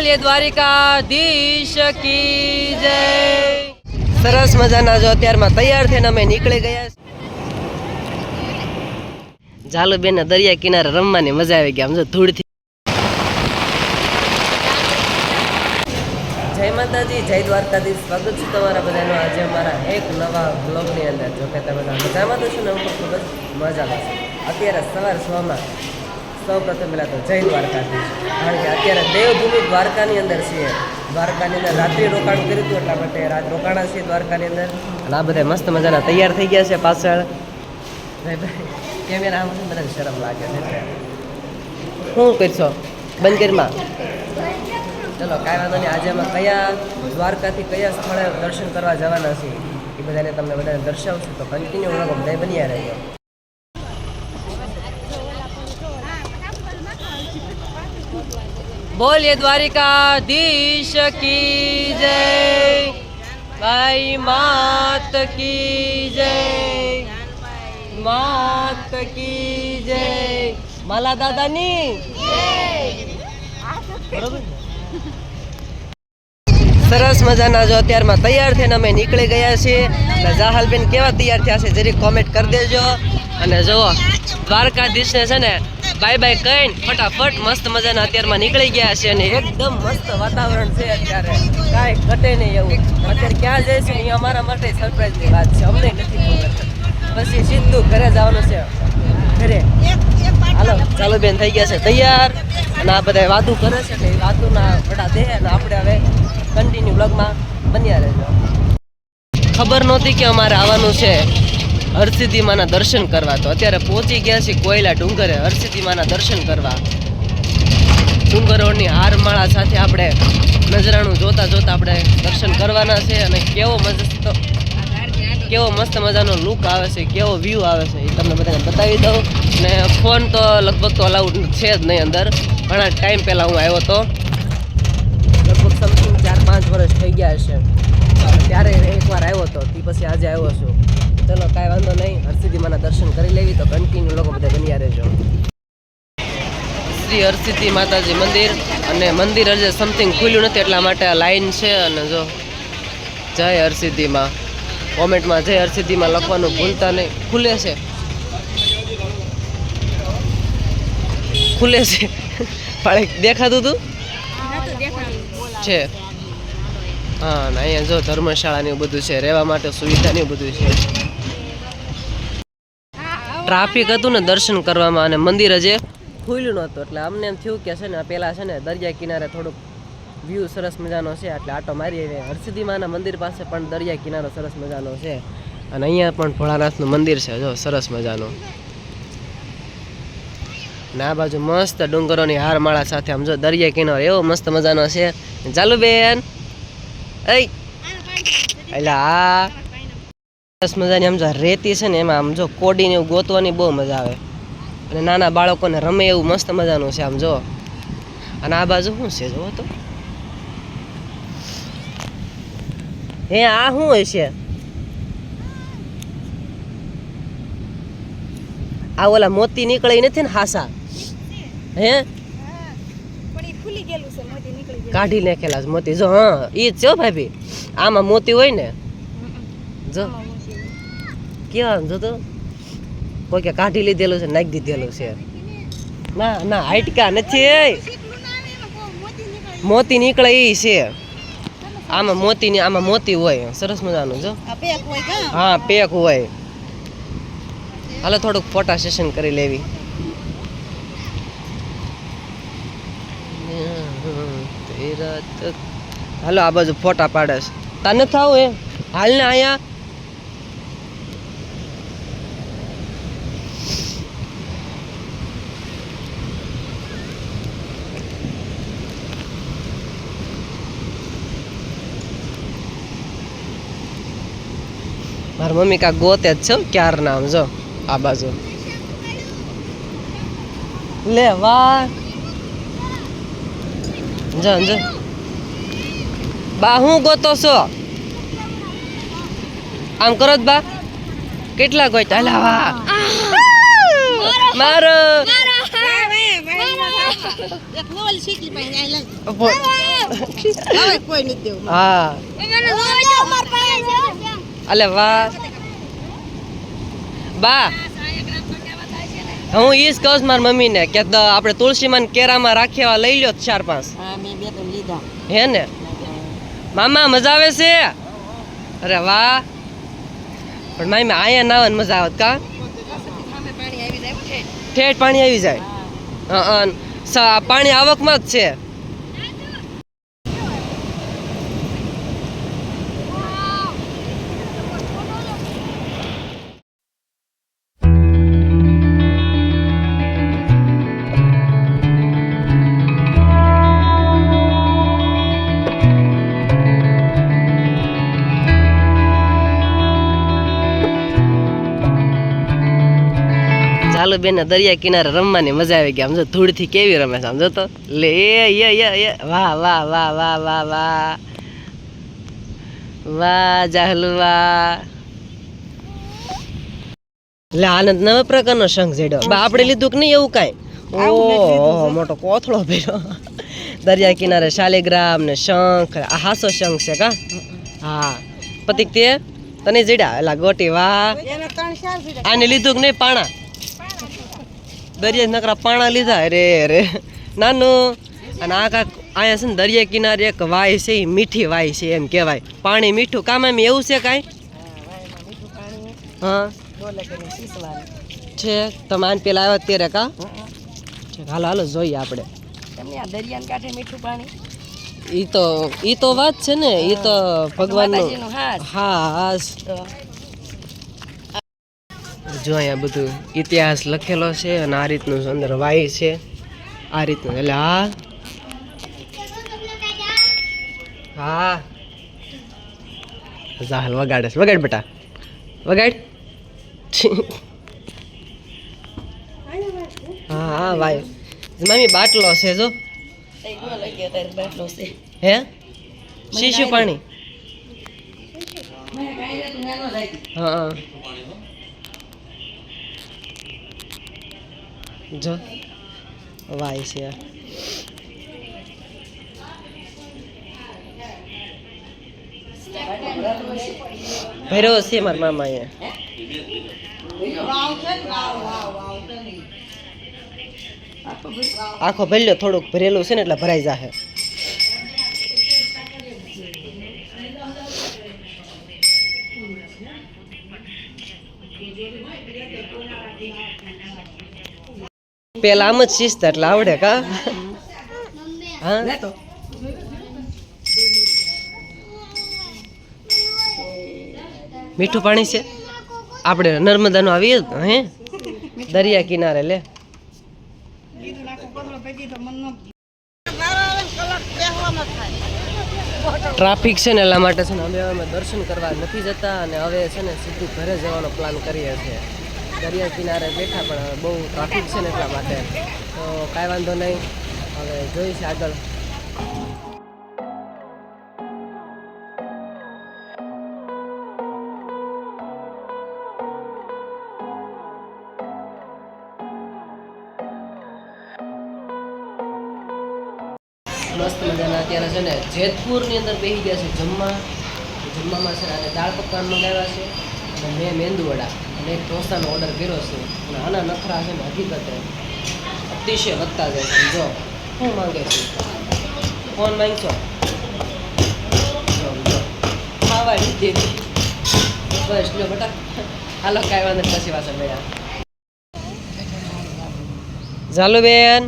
બોલીએ, દ્વારિકાધીશ કી જય. સરસ મજાના જો અત્યારમાં તૈયાર થઈને અમે નીકળી ગયા જાલુબેન દરિયા કિનારે રમવાની મજા આવી ગઈ, આમ જો ધૂળથી. જય માતાજી, જય દ્વારકાધીશ. સ્વાગત છે તમારા બધાનો આજે અમારા એક નવા બ્લોગની અંદર. જો કે તમે મજામાં તો છો ને હું ખૂબ જ મજામાં છું. અત્યારે સવાર સવામાં સૌ પ્રથમ પહેલાં તો જય દ્વારકાધીશ. કારણ કે અત્યારે દેવભૂમિ દ્વારકાની અંદર છીએ. દ્વારકાની અંદર રાત્રિ રોકાણ કર્યું હતું, એટલા માટે રાત રોકાણા છીએ દ્વારકાની અંદર. અને આ બધા મસ્ત મજાના તૈયાર થઈ ગયા છે પાછળ. કેમેરા આમ બધાને શરમ લાગે છે? શું કરશો? બંધ ચલો, કાંઈ વાંધો નહીં. આજે અમે કયા દ્વારકાથી કયા સ્થળે દર્શન કરવા જવાના છીએ એ બધાને તમને બધાને દર્શાવશું. તો કન્ટિન્યુ વ્લોગ બધા બન્યા રહેજો. બોલીએ દ્વારિકાધીશ કી જય. ભાઈ માત કી જય. માત કી જય. માલા દાદાની. સરસ મજાના જો અત્યારમાં તૈયાર થઈને અમે નીકળી ગયા છીએ. અને જાહલબેન કેવા તૈયાર થયા છે જરી કોમેન્ટ કરી દેજો. અને જુઓ, દ્વારકાધીશને છે ને બાય બાય કહીને ફટાફટ મસ્ત મજાના અત્યારમાં નીકળી ગયા છે અને એકદમ મસ્ત વાતાવરણ છે અત્યારે. કાંઈ ઘટે નહીં એવું. અત્યારે ક્યાં છે એ અમારા માટે સરપ્રાઈઝની વાત છે. અમને નથી ખબર. પછી સીધું ઘરે જવાનું છે. ઘરે. હાલો ચાલો બેન થઈ ગયા છે તૈયાર. અને આ બધા વાતું કરે છે એટલે વાતુના વડા દે અને આપણે હવે કન્ટિન્યુ બ્લોગમાં બન્યા રહેજો. ખબર નહોતી કે અમારે આવવાનું છે. હરસિદ્ધિ માના દર્શન કરવા. તો અત્યારે પહોંચી ગયા છીએ કોયલા ડુંગરે હરસિદ્ધિ માના દર્શન કરવા. ડુંગરોની હારમાળા સાથે આપણે નજરાણું જોતા જોતા આપણે દર્શન કરવાના છે અને કેવો મસ્ત કેવો મસ્ત મજાનો લુક આવે છે, કેવો વ્યૂ આવે છે, એ તમને બધાને બતાવી દઉં. ને ફોન તો લગભગ તો અલાઉડ છે જ નહીં અંદર. ઘણા ટાઈમ પહેલાં હું આવ્યો હતો લગભગ સમથિંગ ચાર પાંચ વર્ષ થઈ ગયા છે ત્યારે એકવાર આવ્યો હતો તે પછી આજે આવ્યો છું. ચલો, કાંઈ વાંધો નહીં. હરસિદ્ધિમાના દર્શન કરી લેવી, તો કન્ટિન્યુ લોકો બધા બન્યા રહેજો. શ્રી હરસિદ્ધિ માતાજી મંદિર અને મંદિર હજે સમથિંગ ખુલ્યું નથી, એટલા માટે આ લાઈન છે અને જો, જય હરસિદ્ધિમાં કોમેન્ટમાં જય હરસિદ્ધિમાં લખવાનું ભૂલતા નહીં. ખુલે છે. ખુલે છે. પણ દેખાતું હતું છે. હા ને અહીંયા જો ધર્મશાળાની બધું છે, રહેવા માટે સુવિધા ને બધું છે. ટ્રાફિક હતું ને દર્શન કરવામાં અને મંદિર હજે ખુલ્યું નહોતું. એટલે અમને એમ થયું કે છે ને પેલા છે ને દરિયા કિનારે થોડુંક વ્યૂ સરસ મજાનો છે. એટલે આટો મારી આવીએ હરસિદ્ધિ માના મંદિર પાસે પણ દરિયા કિનારો સરસ મજાનો છે. અને અહીંયા પણ ભોળાનાથનું મંદિર છે, જો, સરસ મજાનું. ને આ બાજુ મસ્ત ડુંગરોની હારમાળા સાથે આમ જો દરિયા કિનારો એવો મસ્ત મજાનો છે. ચાલુ બેન. એ એટલે આ સરસ મજાની આમ જો રેતી છે ને એમાં આમ જો કોડીને એવું ગોતવાની બહુ મજા આવે. અને નાના બાળકોને રમે એવું મસ્ત મજાનું છે આમ જો. અને આ બાજુ શું છે જોવો તો? હે આ શું છે? આ ઓલા મોતી નીકળે નથી ને હાસા? હે? કાઢી નાખેલા મોતી. જો, હા, ઈ જ છે ભાભી. આમાં મોતી હોય ને? જો. કેવા જો તો કોઈ કે કાઢી લીધેલું છે નાખી દીધેલું છે. ના ના હાઈટકા નથી મોતી નીકળે એ છે. આમાં મોતી ની આમાં મોતી હોય. સરસ મજાનું જો. હા પેક હોય. હાલો થોડુંક ફોટા સેશન કરી લેવી. હાલો આ બાજુ ફોટા પાડે છે. તને થાવ એ? હાલ ને અહીંયા મારી મમ્મી કા ગોતે જ છે? ક્યાર નામ જો? આ બાજુ. લે વાહ. જો જો. બા હું ગોતો છો? આમ કરો જ બા. કેટલા ગોતા અલા વાહ. મારો. હા. અલે વાહ. બા. હું ઈ જ કહું મારા મારી મમ્મીને કે આપણે તુલસીમાં કેરામાં રાખ્યા લઈ લ્યો ચાર પાંચ. હા ને? મામા મજા આવે છે? અરે વાહ. પણ મામી અહીંયા નાવાની મજા આવત કા? પાણી આવી જાય ઠેઠ પાણી આવી જાય. હા. પાણી આવકમાં જ છે. ચાલુ બેન દરિયા કિનારે રમવાની મજા આવી ગઈ. સમજો ધૂળથી કેવી રમે છે. આમ તો લે એ વાહ વાહ વાહ વાહ વાહ વાહ. વાહ જાહલુ વાહ. લે આનંદ નવા પ્રકારનો શંખ જેડ્યો આપણે લીધું કે નહીં એવું કાંઈ? ઓહો મોટો કોથળો ભર્યો. દરિયા કિનારે શાલિગ્રામ ને શંખ. આ હાસો શંખ છે કા? હા. પતિક તે તને જેડ્યા એલા ગોટી વાહ. આને લીધું કે નહીં? પાણા? દરિયા નકરા પાણા લીધા. અરે અરે. નાનું. અને આ કાંક અહીંયા છે ને દરિયા કિનારે એક વાય છે એ મીઠી વાય છે એમ કહેવાય. પાણી મીઠું. કામ એમ એવું છે કાંઈ? હા. છે. તમે આને પેલા આવ્યા ત્યારે કા? હાલો હાલો જોઈએ આપણે. તમને આ દરિયાને કાંઠે મીઠું પાણી? ઈ તો ઈ તો વાત છે ને ઈ તો ભગવાનનું. હા હા જો અહીંયા બધું ઇતિહાસ લખેલો છે અને આ રીતનું અંદર વાય છે. આ રીતનું, એટલે હા. હા. ઝાલ વગાડે છે. વગાડ બેટા. વગાડ. હા હા, વાય. મમ્મી બાટલો છે જો. બાટલો છે હે? શીશું પાણી. હા. જો વાય છે. ભૈરવ છે મારા મામા અહીંયા. આખો ભરેલો થોડુંક ભરેલું છે ને એટલે ભરાઈ જાહે. પેલા આમ જ શિસ્ત એટલે આવડે કા? હા? મીઠું પાણી છે? આપણે નર્મદાનું આવીએ હે? દરિયા કિનારે લે. ટ્રાફિક છે ને એટલા માટે છે ને અમે અમે દર્શન કરવા નથી જતા અને હવે છે ને સીધું ઘરે જવાનો પ્લાન કરીએ છીએ. દરિયા કિનારે બેઠા પણ બહુ ટ્રાફિક છે ને એટલા માટે. તો કાંઈ વાંધો નહીં. હવે જોઈશે આગળ. મસ્ત મજાના અત્યારે છે ને જેતપુરની અંદર બેસી ગયા છે જમવા. જમવામાં છે અને દાળ પકવાન મંગાવ્યા છે. અને મેં મેંદુ વડા અને એક ઢોસાનો ઓર્ડર કર્યો છે. અને આના નખરા છે ને હકીકતે અતિશય વધતા જાય છે. જો શું માંગે છે. ફોન માંગશો. ખાવા લીધી બસ લો બેટા. હાલો, કાંઈ વાંધો પછી વાસણ મળ્યા. ઝાલુબેન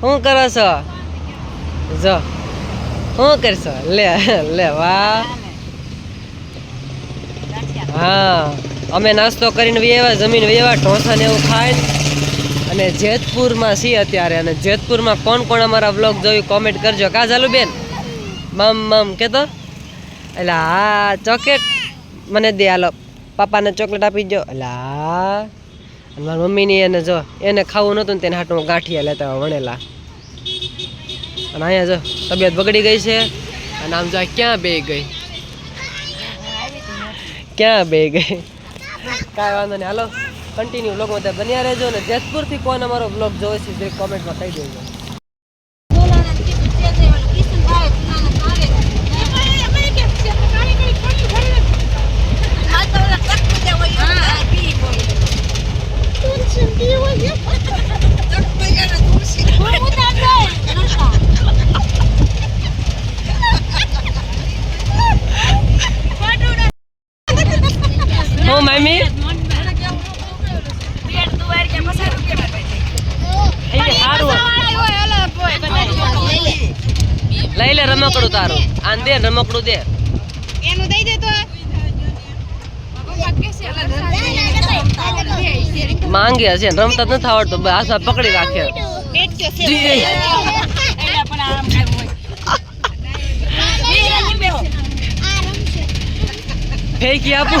શું કરો છો? જો શું કરશો? લે લે, વાહ. હા. અમે નાસ્તો કરીને વેવા જમીન વેવા ઢોસા ને એવું ખાય અને જેતપુરમાં છીએ અત્યારે, અને જેતપુરમાં કોણ કોણ અમારા વ્લોગ જોયું કોમેન્ટ કરજો. કા ચાલુ બેન? મમ મમ કહેતો એટલે હા ચોકલેટ મને દે, હાલો. પાપાને ચોકલેટ આપી દો એટલે હા મારી મમ્મીની એને જો, એને ખાવું નહોતું ને તેને હાટમાં ગાંઠિયા લેતા વણેલા. અને અહીંયા જો, તબિયત બગડી ગઈ છે. અને આમ જો ક્યાં બે ગઈ? ક્યાં બે ગઈ? કાંઈ વાંધો નહીં. હાલો કન્ટિન્યુ બ્લોગમાં ત્યાં બન્યા રહેજો અને જેતપુરથી કોણ અમારો બ્લોગ જોવે છે તે કોમેન્ટમાં કહી દેજો. રમકડું તારું. આન દે રમકડું દે. એનું દઈ દે તો. માંગે હશે રમતા નથી આવડતું. આશા પકડી રાખે. ફેંકી આપું.